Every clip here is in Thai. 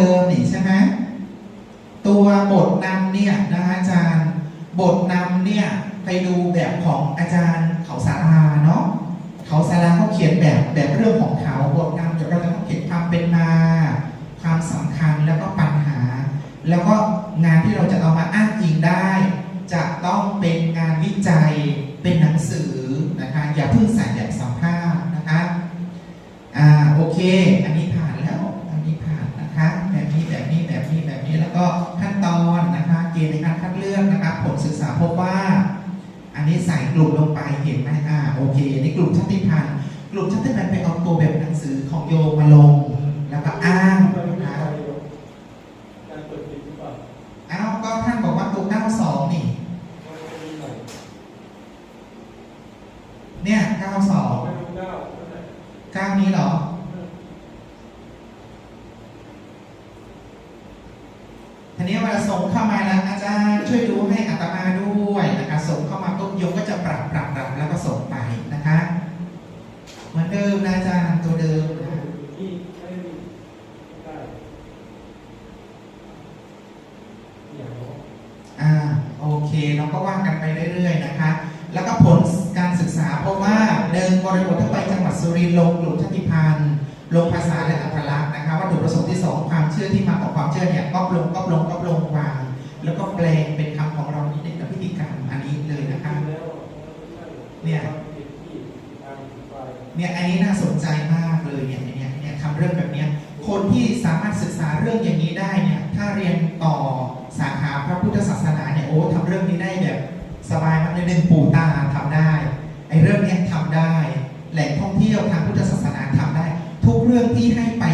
เดิมนี่ใช่ไหมตัวบทนำเนี่ยนะอาจารย์ บทนำเนี่ยไปดูแบบของอาจารย์เขาสาราเนาะเขาสาราเขาเขียนแบบแบบเรื่องของเขาบทนำจะเราจะต้องเขียนความเป็นมา ความสำคัญแล้วก็ปัญหา แล้วก็งานที่เราจะเอามาอ้างอิงได้ จะต้องเป็นงานวิจัยเป็นหนังสือนะคะอย่าเพิ่งใส่แบบสัมภาษณ์นะคะอ่าโอเคอันนี้ ศึกษาพบว่า อันนี้ใส่กลุ่มลงไปเห็นไหมอ่าโอเคในนี้กลุ่มชาติพันธุ์กลุ่มชาติพันธุ์ไปเอาตัวแบบหนังสือของโยมาลง แล้วก็อ้างนะเปิดปิดหรือเปล่าอ้าวก็ท่านบอกว่าตัว92 นี่มันจะมีหน่อยเนี่ย 92รู้เก้าเท่าไหร่ก้านี้เหรอ ทีนี้เวลาส่งเข้ามาแล้วอาจารย์ช่วยดูให้อัตมาด้วยนะคะส่งเข้ามาปุ๊บโยมก็จะปรับปรับปรับแล้วก็ส่งไปนะคะเหมือนเดิมนะอาจารย์ตัวเดิมนะอ่าโอเคเราก็ว่ากันไปเรื่อยๆนะคะ แล้วก็ผลการศึกษาเพราะว่าเดินบริบททั้งไปจังหวัดสุรินทร์ลงกลุ่มชาติพันธุ์ลงภาษาและอัตลักษณ์นะคะวัตถุประสงค์ที่สองความ เชื่อที่มาของความเชื่อเนี่ยก็ลงก็ลงก็ลงวางแล้วก็แปลงเป็นคำของเรานิดนึงกับพิธีกรรมอันนี้เลยนะคะเนี่ยเนี่ยอันนี้น่าสนใจมากเลยเนี่ยเนี่ยเนี่ยทำเรื่องแบบเนี้ยคนที่สามารถศึกษาเรื่องอย่างนี้ได้เนี่ยถ้าเรียนต่อสาขาพระพุทธศาสนาเนี่ยโอ้ทำเรื่องนี้ได้แบบสบายมากเลยหนึ่งปู่ตาทำได้ไอ้เรื่องเนี้ยทำได้ แหล่งท่องเที่ยวทางพุทธศาสนาทำได้ ทุกเรื่องที่ให้ไป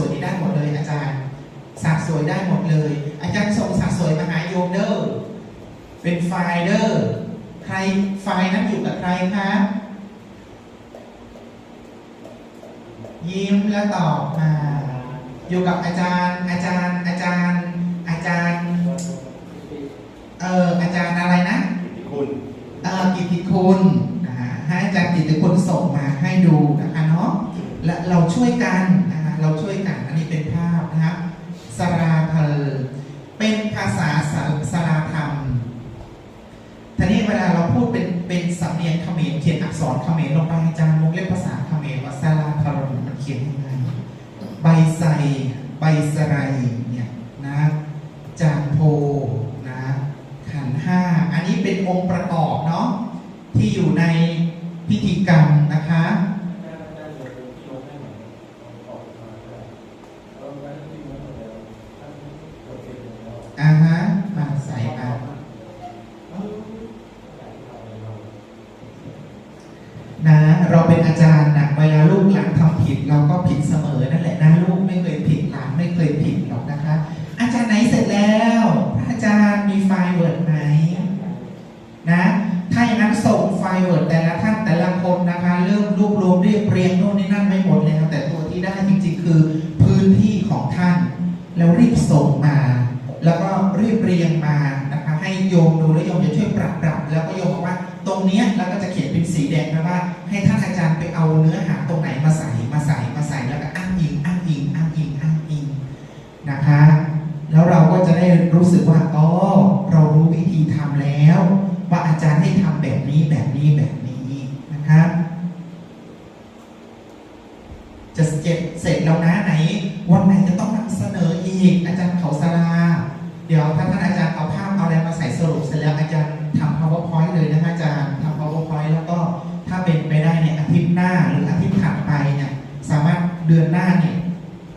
วยนี่ได้หมดเลยอาจารย์สะสวยได้หมดเลย อาจารย์ส่งสะสวยมาหาโยมเดอร์เป็นไฟล์เดอร์ใครไฟล์นั้นอยู่กับใครคะยิ้มแล้วตอบมาอยู่กับอาจารย์ อาจารย์ อาจารย์ อาจารย์เอออาจารย์อะไรนะคุณเออกิตติคุณนะฮะให้อาจารย์กิตติคุณส่งมาให้ดูนะคะเนาะและเราช่วยกันนะคะ เราช่วยกัน อันนี้เป็นภาพนะครับสราเพลเป็นภาษาสาสราธรรมทีนี้เวลาเราพูดเป็นเป็นสำเนียงเขมรเขียนอักษรเขมรลงไปจารย์วงเล็บภาษาเขมรว่าสราเพลมันเขียนยังไงใบไทรใบสไรเนี่ยนะจานโพนะขันห้าอันนี้เป็นองค์ประกอบเนาะที่อยู่ในพิธีกรรมนะคะ ได้ได้เลยที่ลงให้หน่อยออกมาได้แล้วไว้ที่มันหมดแล้วท่านกดเก็บแล้ว อ่าฮะ มาใส่มานะ เป็นอาจารย์นะเวลาลูกหลานทำผิด เราก็ผิดเสมอนั่นแหละนะลูกไม่เคยผิดหลานไม่เคยผิดหรอกนะคะ อาจารย์ไหนเสร็จแล้วพระอาจารย์มีไฟล์เวิร์ดไหมนะถ้าอย่างนั้นส่งไฟล์เวิร์ดแต่ละท่านแต่ละคนนะคะเริ่มรวบรวมเรียบเรียงโน่นนี่นั่นไม่หมดแล้วแต่ตัวที่ได้จริงๆ คือพื้นที่ของท่าน แล้วรีบส่งมา แล้วก็รีบเรียงมานะคะให้โยมดูแล้วโยมจะช่วยปรับปรับแล้วก็โยมบอกว่าตรงเนี้ยแล้วก็จะเขียนเป็นสีแดงนะว่า ให้ท่านอาจารย์ไปเอาเนื้อหาตรงไหนมาใส่มาใส่มาใส่แล้วก็อ้างอิงอ้างอิงอ้างอิงอ้างอิงนะคะ แล้วเราก็จะได้รู้สึกว่าอ๋อเรารู้วิธีทำแล้ว ว่าอาจารย์ให้ทำแบบนี้แบบนี้แบบนี้นะครับจะเก็บเสร็จแล้วนะไหนวันไหนจะต้องนำเสนออีก อาจารย์เขาสลาเดี๋ยวถ้าท่านอาจารย์เอาภาพเอาอะไรมาใส่สรุปเสร็จแล้วอาจารย์ทำ powerpoint เลยนะคะ อนหน้าเนี่ย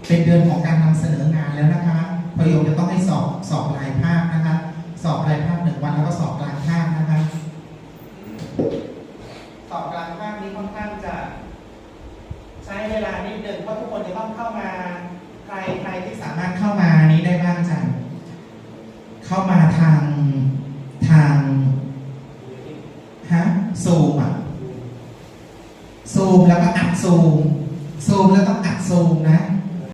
เป็นเดือนของการนำเสนองานแล้วนะคะประโยคจะต้องให้สอบสอบลายภาพนะคะ สอบลายภาพหนึ่งวันแล้วก็สอบกลางภาพนะคะสอบกลางภาคนี้ค่อนข้างจะ ใช้เวลานิดหนึ่งเพราะทุกคนจะต้องเข้ามาใครใครที่สามารถเข้ามานี้ได้บ้างจังเข้ามาทางทางฮะซูมอะซูมแล้วก็อัดซูม โซมแล้วต้องอัดโซมนะ